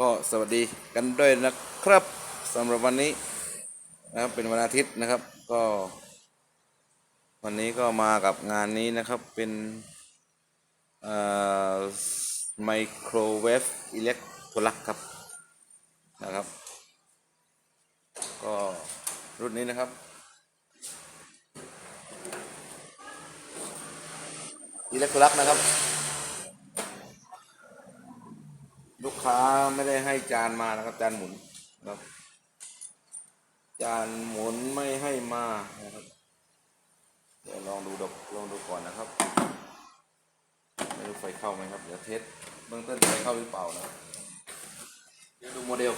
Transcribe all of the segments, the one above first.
ก็สวัสดีกันด้วยนะครับสำหรับวันนี้นะครับเป็นวันอาทิตย์นะครับก็ วันนี้ก็มากับงานนี้นะครับเป็นไมโครเวฟอิเล็กโทรลักครับนะครับ ก็รุ่นนี้นะครับอิเล็กโทรลักนะครับ ลูกค้าไม่ได้ให้จานมานะครับ จานหมุนนะครับ จานหมุนไม่ให้มานะครับ เดี๋ยวลองดูดกลองดูก่อนนะครับไม่รู้ไฟเข้าไหมครับ เดี๋ยวเทสเบื้องต้นไฟเข้าหรือเปล่านะเดี๋ยวดูโมเดล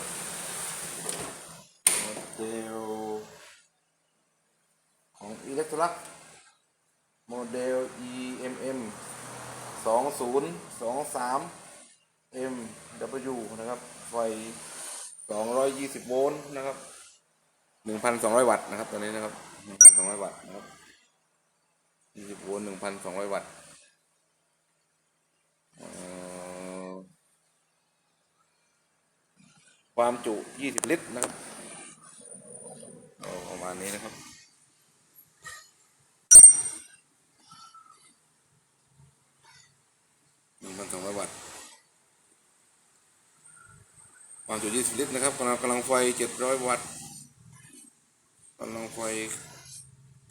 โมเดลของอิเล็กทรักโมเดล EMM 2023 MW นะครับ ไฟ 220 โวลต์นะครับ 1,200 วัตต์นะครับตอนนี้นะครับ 1,200 วัตต์นะครับ20โวลต์1,200 วัตต์เอ่อความจุ 20 ลิตรนะครับประมาณนี้นะครับ 1,200 วัตต์ ความจุ20ลิตรนะครับกำลังกำลังไฟ700วัตต์กำลังไฟ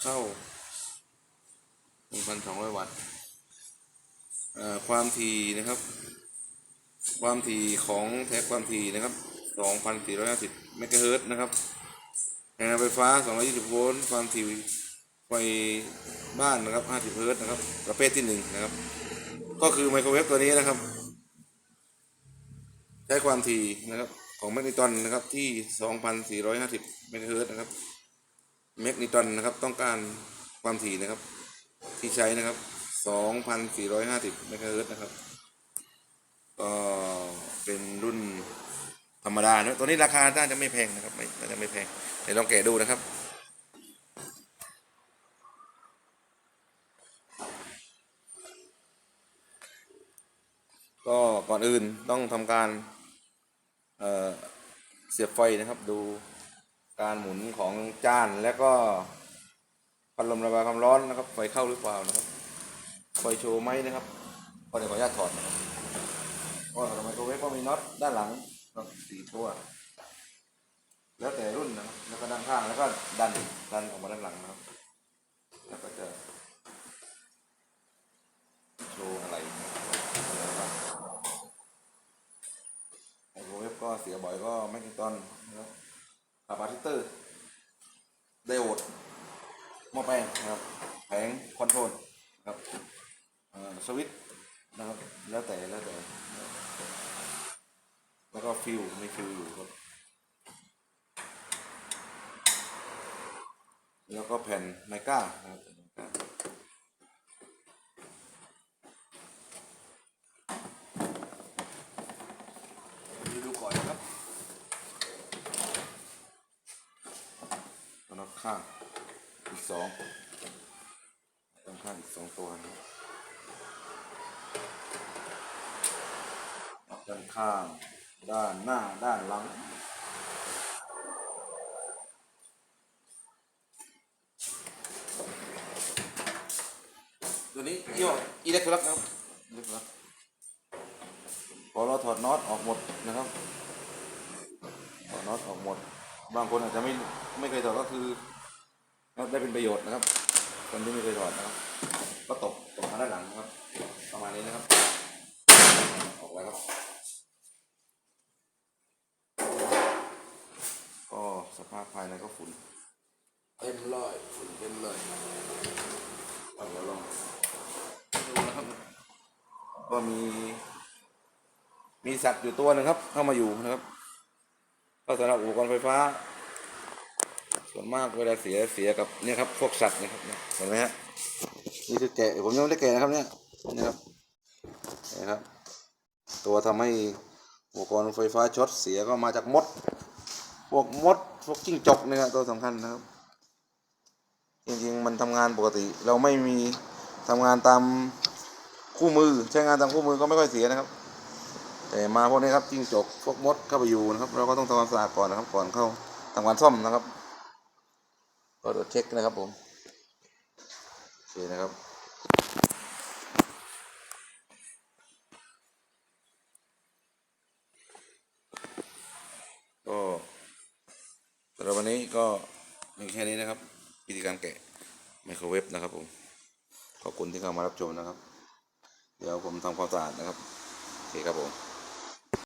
เข้า1,200วัตต์เอ่อความถี่นะครับ ความถี่ของแท็กความถี่นะครับ2,450เมกะเฮิรตซ์นะครับแรงดันไฟฟ้า220โวลต์ความถี่ไฟบ้านนะครับ50เฮิรตซ์นะครับประเภทที่หนึ่งนะครับ ก็คือไมโครเวฟตัวนี้นะครับ ใช้ความถี่นะครับของแมกนิตรอนนะครับที่ 2,450 เมกะเฮิร์ตนะครับแมกนิตรอนนะครับต้องการความถี่นะครับ ที่ใช้นะครับ 2,450 เมกะเฮิร์ตนะครับก็เป็นรุ่นธรรมดานะตัวนี้ราคาน่าจะไม่แพงนะครับไม่น่าจะไม่แพงเดี๋ยวลองแกะดูนะครับ ก่อนอื่นต้องทำการเเสียบไฟนะครับดูการหมุนของจานแล้วก็พัดลมระบายความร้อนนะครับ ไฟเข้าหรือเปล่านะครับ ไฟโชว์ไหมนะครับก็เดี๋ยวขออนุญาตถอดนะครับก็ไมโครเวฟก็มีน็อตด้านหลังสี่ตัว แล้วแต่รุ่นนะครับแล้วก็ด้านข้างแล้วก็ดันดันออกมาด้านหลังนะครับแล้วก็จะโชว์อะไรนะครับ ไมโคร เสียบ่อยก็แมกนิตรอนนะครับคาปาซิเตอร์ไดโอดหม้อแปลงนะครับแผงคอนโทรลนะครับสวิตช์นะครับแล้วแต่แล้วแต่แล้วก็ฟิวมีฟิวอยู่ครับแล้วก็แผ่นไมก้านะครับไมก้าดูดูก่อนนะครับตัวนับ ข้างอีกสองด้านข้างอีกสองตัวนะครับด้านข้าง ด้านหน้า ด้านหลัง ตัวนี้ยี่ห้ออิเล็กทรลักนะครับอิเล็กทรลักพอเราถอดน็อตออกหมดนะครับ ถอดน็อตออกหมด บางคนอาจจะไม่ไม่เคยถอดก็คือ น็อตได้เป็นประโยชน์นะครับ คนที่ไม่เคยถอดนะครับ ก็ตกตกมาด้านหลังนะครับ ประมาณนี้นะครับ ออกไว้ครับ ก็สภาพภายในก็ฝุ่นเต็มเลยฝุ่นเต็มเลยเอาเดี๋ยวลองดูนะครับก็มี มีสัตว์อยู่ตัวหนึ่งครับ เข้ามาอยู่นะครับ ก็สำหรับอุปกรณ์ไฟฟ้า ส่วนมากเวลาเสียเสียกับเนี่ยครับพวกสัตว์นะครับเห็นไหมฮะนี่คือแกะผมยังไม่ได้แกะนะครับเนี่ยนะครับนะครับ ตัวทำให้อุปกรณ์ไฟฟ้าช็อตเสียก็มาจากมด พวกมดพวกจิ้งจกเนี่ยครับตัวสำคัญนะครับ จริงๆมันทำงานปกติ เราไม่มีทำงานตามคู่มือใช้งานตามคู่มือก็ไม่ค่อยเสียนะครับ แต่มาพวกนี้ครับจิ้งจกพวกมดเข้าไปอยู่นะครับ เราก็ต้องทำความสะอาดก่อนนะครับ ก่อนเข้าทำการซ่อมนะครับ ก็ตรวจเช็คนะครับผมโอเคนะครับก็สำหรับวันนี้ก็มีแค่นี้นะครับ วิธีการแกะไมโครเวฟนะครับผมขอบคุณที่เข้ามารับชมนะครับ เดี๋ยวผมทำความสะอาดนะครับโอเคครับผม